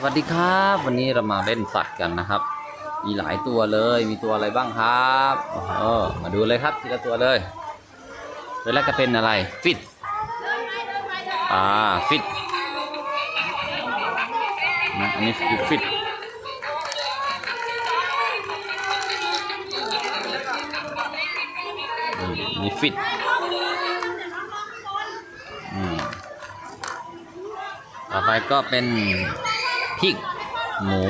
สวัสดีครับ วันนี้เรามาเล่นสัตว์กันนะครับ มีหลายตัวเลยมีตัวอะไรบ้างครับเออมาดูเลยครับทีละตัวเลยตัวแรกก็เป็นอะไรฟิตอ่าฟิตนะอันนี้คือฟิตอืมนี่ฟิตอืมต่อไปก็เป็น พริก หมู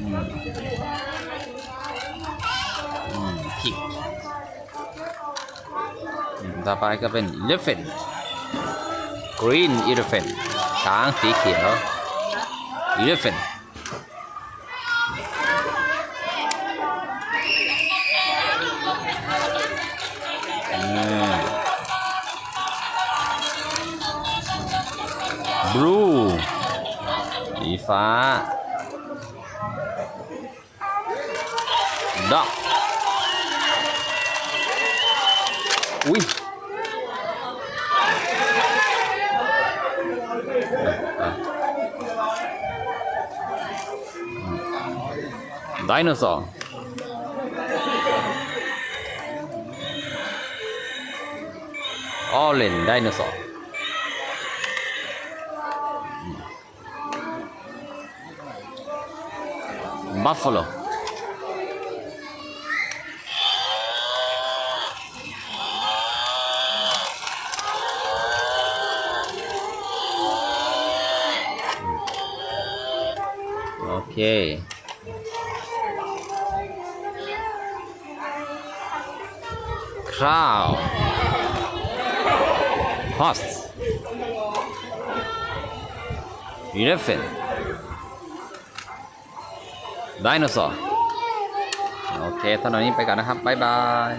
อืมอืมพริกอืมต่อไปก็เป็น elephant green elephant ช้างสีเขียว elephant บลูสีฟ้าดอกอุ้ยไดโนเสาร์ออเรนไดโนเสาร์ ค cow horse elephant ดโนเสาร์โอเคตอนนี้ไปก่อนนะครับ บ๊ายบาย